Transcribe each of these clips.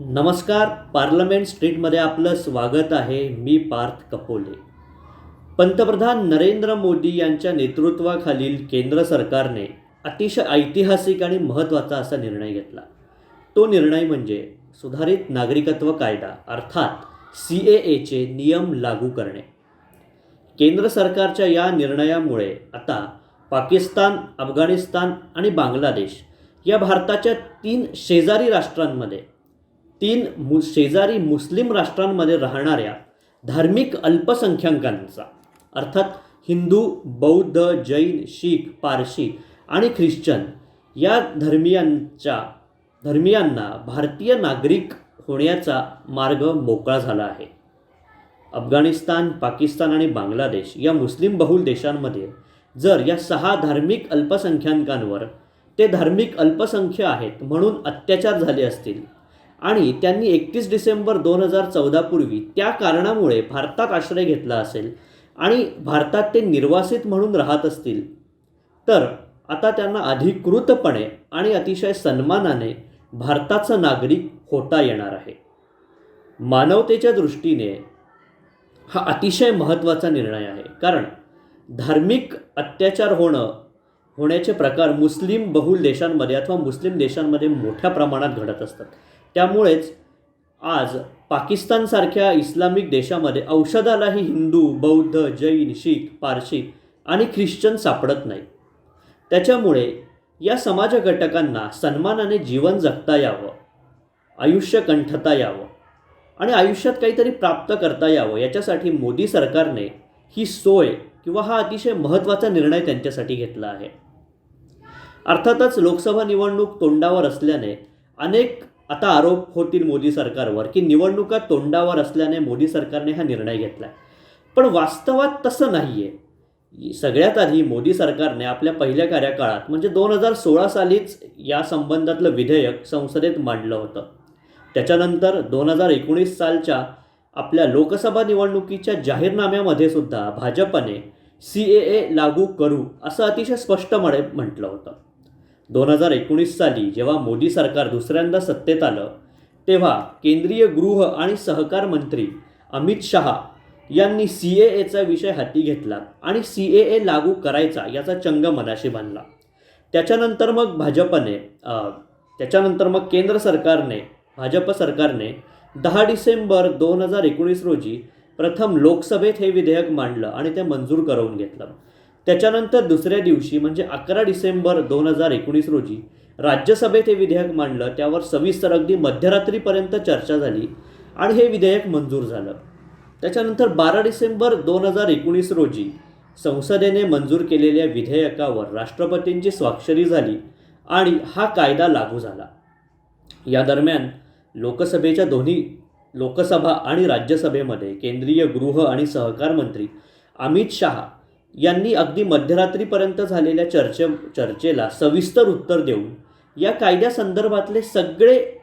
नमस्कार पार्लमेंट स्ट्रीटमध्ये आपलं स्वागत आहे. मी पार्थ कपोले. पंतप्रधान नरेंद्र मोदी यांच्या नेतृत्वाखालील केंद्र सरकारने अतिशय ऐतिहासिक आणि महत्त्वाचा असा निर्णय घेतला. तो निर्णय म्हणजे सुधारित नागरिकत्व कायदा अर्थात सी ए एचे नियम लागू करणे. केंद्र सरकारच्या या निर्णयामुळे आता पाकिस्तान अफगाणिस्तान आणि बांगलादेश या भारताच्या तीन शेजारी राष्ट्रांमध्ये तीन मु शेजारी मुस्लिम राष्ट्रांमध्ये राहणाऱ्या धार्मिक अल्पसंख्याकांचा अर्थात हिंदू बौद्ध जैन शीख पारशी आणि ख्रिश्चन या धर्मियांच्या धर्मियांना भारतीय नागरिक होण्याचा मार्ग मोकळा झाला आहे. अफगाणिस्तान पाकिस्तान आणि बांगलादेश या मुस्लिम बहुल देशांमध्ये जर या सहा धार्मिक अल्पसंख्याकांवर ते धार्मिक अल्पसंख्य आहेत म्हणून अत्याचार झाले असतील आणि त्यांनी एकतीस डिसेंबर दोन हजार चौदापूर्वी त्या कारणामुळे भारतात आश्रय घेतला असेल आणि भारतात ते निर्वासित म्हणून राहत असतील. तर आता त्यांना अधिकृतपणे आणि अतिशय सन्मानाने भारताचा नागरिक होता येणार आहे. मानवतेच्या दृष्टीने हा अतिशय महत्त्वाचा निर्णय आहे. कारण धार्मिक अत्याचार होणं होण्याचे प्रकार मुस्लिम बहुल देशांमध्ये अथवा मुस्लिम देशांमध्ये मोठ्या प्रमाणात घडत असतात. त्यामुळेच आज पाकिस्तानसारख्या इस्लामिक देशामध्ये औषधालाही हिंदू बौद्ध जैन शीख पारशी आणि ख्रिश्चन सापडत नाही. त्याच्यामुळे या समाज घटकांना सन्मानाने जीवन जगता यावं आयुष्य कंठता यावं आणि आयुष्यात काहीतरी प्राप्त करता यावं याच्यासाठी मोदी सरकारने ही सोय किंवा हा अतिशय महत्त्वाचा निर्णय त्यांच्यासाठी घेतला आहे. अर्थातच लोकसभा निवडणूक तोंडावर असल्याने अनेक आता आरोप होतील मोदी सरकारवर की निवडणुका तोंडावर असल्याने मोदी सरकारने हा निर्णय घेतला पण वास्तवात तसं नाही आहे सगळ्यात आधी मोदी सरकारने आपल्या पहिल्या कार्यकाळात म्हणजे दोन हजार सोळा सालीच या संबंधातलं विधेयक संसदेत मांडलं होतं. त्याच्यानंतर दोन हजार एकोणीस सालच्या आपल्या लोकसभा निवडणुकीच्या जाहीरनाम्यामध्ये सुद्धा भाजपने सी ए ए लागू करू असं अतिशय स्पष्टपणे म्हटलं होतं. दोन हजार एकोणीस साली जेव्हा मोदी सरकार दुसऱ्यांदा सत्तेत आलं तेव्हा केंद्रीय गृह आणि सहकार मंत्री अमित शहा यांनी सी ए एचा विषय हाती घेतला आणि सी ए ए लागू करायचा याचा चंग मनाशी बांधला. त्याच्यानंतर मग भाजपने त्याच्यानंतर मग केंद्र सरकारने भाजप सरकारने दहा डिसेंबर दोन हजार एकोणीस रोजी प्रथम लोकसभेत हे विधेयक मांडलं आणि ते मंजूर करवून घेतलं. त्याच्यानंतर दुसऱ्या दिवशी म्हणजे अकरा डिसेंबर दोन हजार एकोणीस रोजी राज्यसभेत हे विधेयक मांडलं. त्यावर सविस्तर अगदी मध्यरात्रीपर्यंत चर्चा झाली आणि हे विधेयक मंजूर झालं. त्याच्यानंतर बारा डिसेंबर दोन हजार एकोणीस रोजी संसदेने मंजूर केलेल्या विधेयकावर राष्ट्रपतींची स्वाक्षरी झाली आणि हा कायदा लागू झाला. या दरम्यान लोकसभेच्या दोन्ही लोकसभा आणि राज्यसभेमध्ये केंद्रीय गृह आणि सहकार मंत्री अमित शहा यांनी अगदी मध्यरात्रीपर्यंत झालेल्या चर्चे चर्चेला सविस्तर उत्तर देऊन या कायद्यासंदर्भातले सगळे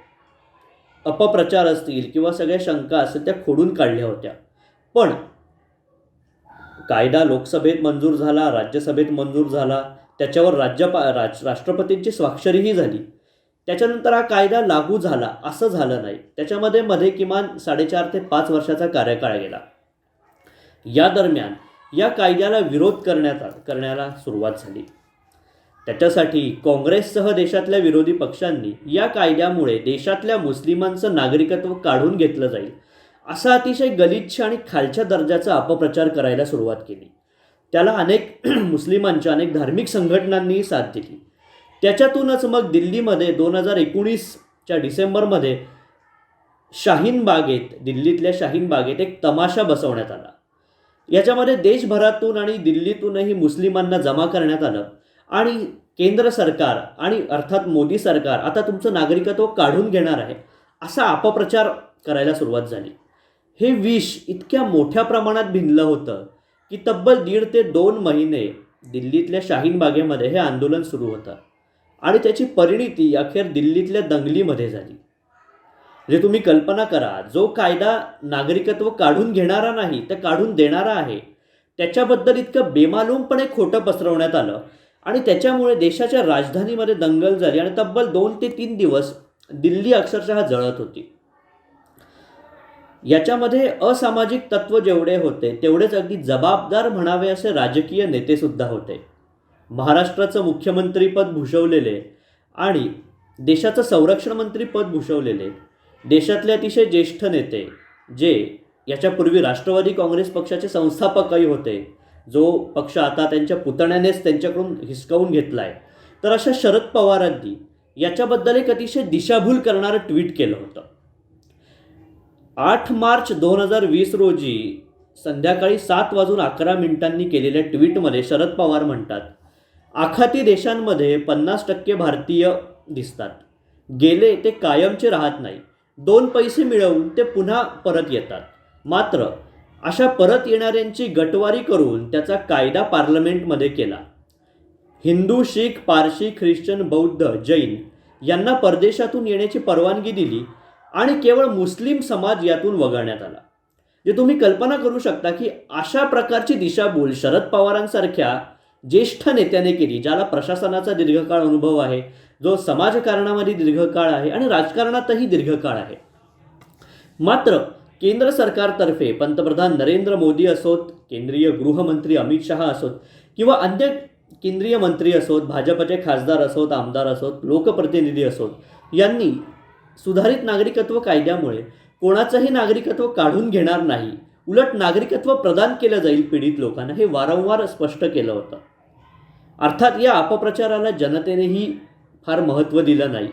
अपप्रचार असतील किंवा सगळ्या शंका असतील त्या खोडून काढल्या होत्या. पण कायदा लोकसभेत मंजूर झाला राज्यसभेत मंजूर झाला त्याच्यावर राज्यपा राज राष्ट्रपतींची स्वाक्षरीही झाली. त्याच्यानंतर हा कायदा लागू झाला असं झालं नाही. त्याच्यामध्ये मध्ये किमान साडेचार ते पाच वर्षाचा कार्यकाळ गेला. या दरम्यान या कायद्याला विरोध करण्यात करण्याला सुरुवात झाली. त्याच्यासाठी काँग्रेससह देशातल्या विरोधी पक्षांनी या कायद्यामुळे देशातल्या मुस्लिमांचं नागरिकत्व काढून घेतलं जाईल असा अतिशय गलिच्छ आणि खालच्या दर्जाचा अपप्रचार करायला सुरुवात केली. त्याला अनेक मुस्लिमांच्या अनेक धार्मिक संघटनांनीही साथ दिली. त्याच्यातूनच मग दिल्लीमध्ये दोन हजार एकोणीसच्या डिसेंबरमध्ये शाहीन बागेत दिल्लीतल्या शाहीन बागेत एक तमाशा बसवण्यात आला. याच्यामध्ये देशभरातून आणि दिल्लीतूनही मुस्लिमांना जमा करण्यात आलं. आणि केंद्र सरकार आणि अर्थात मोदी सरकार आता तुमचं नागरिकत्व काढून घेणार आहे असा अपप्रचार करायला सुरुवात झाली. हे विष इतक्या मोठ्या प्रमाणात भिनलं होतं की तब्बल दीड ते दोन महिने दिल्लीतल्या शाहीन बागेमध्ये हे आंदोलन सुरू होतं. आणि त्याची परिणिती अखेर दिल्लीतल्या दंगलीमध्ये झाली. म्हणजे तुम्ही कल्पना करा जो कायदा नागरिकत्व काढून घेणारा नाही तर काढून देणारा आहे. त्याच्याबद्दल इतकं बेमालूमपणे खोटं पसरवण्यात आलं आणि त्याच्यामुळे देशाच्या राजधानीमध्ये दंगल झाली आणि तब्बल दोन ते तीन दिवस दिल्ली अक्षरशः जळत होती. याच्यामध्ये असामाजिक तत्व जेवढे होते तेवढेच अगदी जबाबदार म्हणावे असे राजकीय नेतेसुद्धा होते. महाराष्ट्राचं मुख्यमंत्रीपद भूषवलेले आणि देशाचं संरक्षण मंत्रीपद भूषवलेले देशातले अतिशय ज्येष्ठ नेते जे याच्यापूर्वी राष्ट्रवादी काँग्रेस पक्षाचे संस्थापकही होते जो पक्ष आता त्यांच्या पुतण्यानेच त्यांच्याकडून हिसकावून घेतला आहे तर अशा शरद पवारांनी याच्याबद्दल एक अतिशय दिशाभूल करणारं ट्विट केलं होतं. आठ मार्च दोन हजार वीस रोजी संध्याकाळी सात वाजून अकरा मिनिटांनी केलेल्या ट्विटमध्ये शरद पवार म्हणतात आखाती देशांमध्ये पन्नास टक्के भारतीय दिसतात. गेले ते कायमचे राहत नाही दोन पैसे मिळवून ते पुन्हा परत येतात. मात्र अशा परत येणाऱ्यांची गटवारी करून त्याचा कायदा पार्लमेंटमध्ये केला. हिंदू शीख पारशी ख्रिश्चन बौद्ध जैन यांना परदेशातून येण्याची परवानगी दिली आणि केवळ मुस्लिम समाज यातून वगळण्यात आला. जे तुम्ही कल्पना करू शकता की अशा प्रकारची दिशाभूल शरद पवारांसारख्या ज्येष्ठ नेत्याने केली ज्याला प्रशासनाचा दीर्घकाळ अनुभव आहे जो समाजकारणामध्ये दीर्घकाळ आहे आणि राजकारणातही दीर्घकाळ आहे. मात्र केंद्र सरकारतर्फे पंतप्रधान नरेंद्र मोदी असोत केंद्रीय गृहमंत्री अमित शहा असोत किंवा अन्य केंद्रीय मंत्री असोत भाजपचे खासदार असोत आमदार असोत लोकप्रतिनिधी असोत यांनी सुधारित नागरिकत्व कायद्यामुळे कोणाचंही नागरिकत्व काढून घेणार नाही. उलट नागरिकत्व प्रदान केलं जाईल पीडित लोकांना हे वारंवार स्पष्ट केलं होतं. अर्थात या अपप्रचाराला जनतेनेही फार महत्त्व दिलं नाही.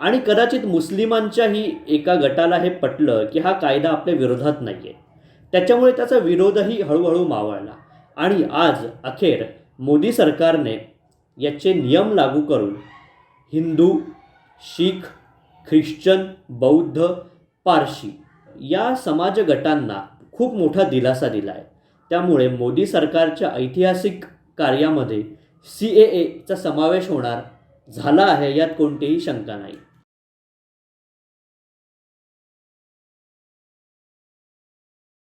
आणि कदाचित मुस्लिमांच्याही एका गटाला हे पटलं की हा कायदा आपल्या विरोधात नाही आहे त्याच्यामुळे त्याचा विरोधही हळूहळू मावळला. आणि आज अखेर मोदी सरकारने याचे नियम लागू करून हिंदू शीख ख्रिश्चन बौद्ध पारशी या समाज गटांना खूप मोठा दिलासा दिला आहे त्यामुळे मोदी सरकारच्या ऐतिहासिक कार्यामध्ये सी ए एचा समावेश होणार झाला आहे यात कोणतीही शंका नाही.